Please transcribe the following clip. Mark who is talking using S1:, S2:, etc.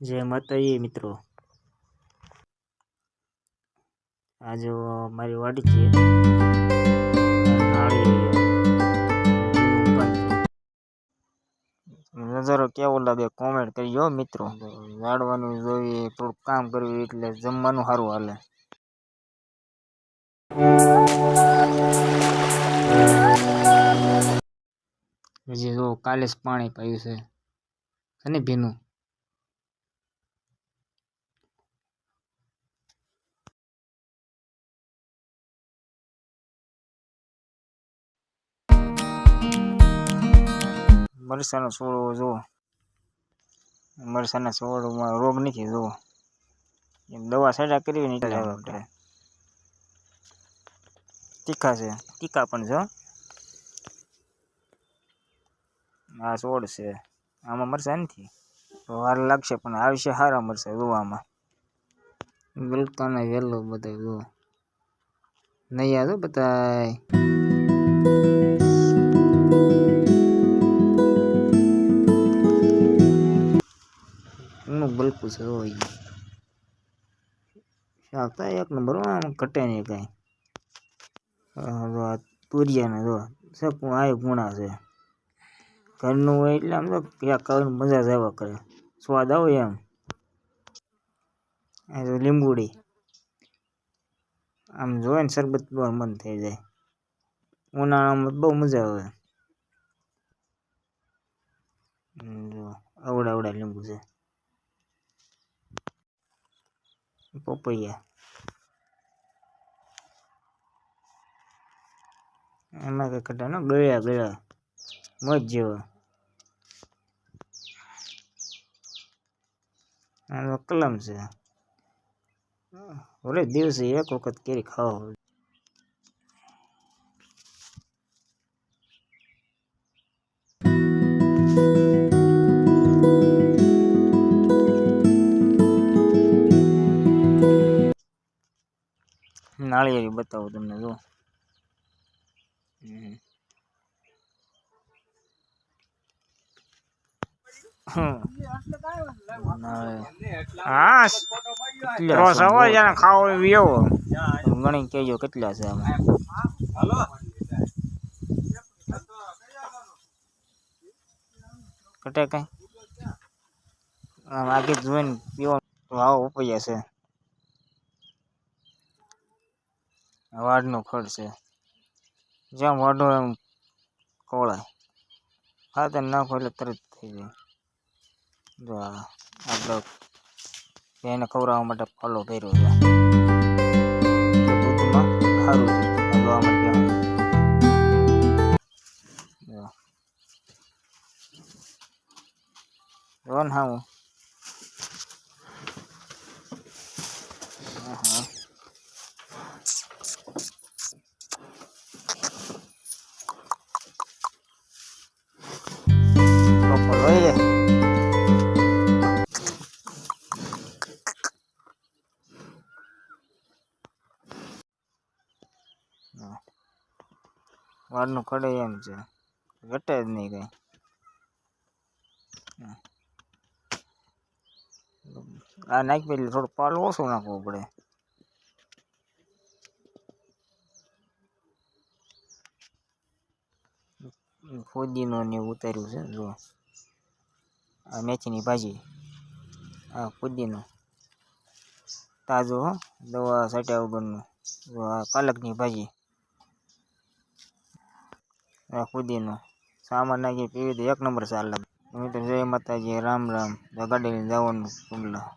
S1: જય માતાજી, મિત્રો. આ જો મારી વાડી છે. નજારો કેવો લાગે કોમેન્ટ કરજો, મિત્રો. વાડવાનું જોઈએ, થોડુંક કામ કરવું એટલે જમવાનું સારું હાલે. હજી જો કાલે જ પાણી પાયું છે. અને ભીનું? મરસાનો છોડવો જુઓ. મરસાના છોડમાં રોગ નથી જુઓ. એમ દવા સાજા કરવી નીકળે આપણે તીખા છે. તીખા પણ છે આ છોડ છે. આમાં મરસા નથી. તો વાર લાગશે પણ આવશે સારા મરસા જોવામાં ગલકાના વેલો બધા જુઓ. નહીં આ જો બધાય. એનું છે હોય શાક થાય એક નંબર, આમ કટે નહીં કાંઈ. જો આ તુરિયાને જો પણ આ ગુણા છે. ઘરનું હોય એટલે આમ તો ક્યાં ખાવાની મજા જ આવ્યા કરે. સ્વાદ આવે એમ. આ જો લીંબુડી. આમ જોવે ને શરબત પીવાનું મન થઈ જાય. ઉનાળામાં બહુ મજા આવે. આવડા આવડા લીંબુ છે. પપૈયા એમાં કઈ ગળ્યા ગળ્યા મોજ જેવા આ તો કલમ છે ઓલે દિવસે એક વખત કેરી ખાવા નાળિયેરી બતાવું તમને જો હમ. હમ. નાળિયેરી. હા ક્રોસ આવો જાણે ખાવો એવી એવો ગણી કેજો કેટલા છે આમાં કટે કઈ આમ આગે જોઈને પીવો આવો ઉપજ્યા છે વાડનું ખડ છે. જ્યાં વાડો એમ કોળાય ખાતર નાખો એટલે તરત થઈ જાય. જો આપણે એને ખવડાવવા માટે ફાલો કર્યો છે. દૂધમાં સારું છે હલવા માટે જો. જો ને હા હા વાળનું કડે એમ છે. ઘટે જ નહીં કંઈ. આ નાખી એટલે થોડું પાલ ઓછું નાખવું પડે. ફોજીનો ને ઉતાર્યું છે જો આ મેથીની ભાજી. આ ફુદીનો. તાજો દવા સાટ્યા વગરનો જો આ પાલકની ભાજી. ફુદીનો સામાન નાખી પીવી તો એક નંબર ચાલે. મિત્રો જય માતાજી, રામ રામ. તો ગાડી લઈને જવાનું કુંડલા.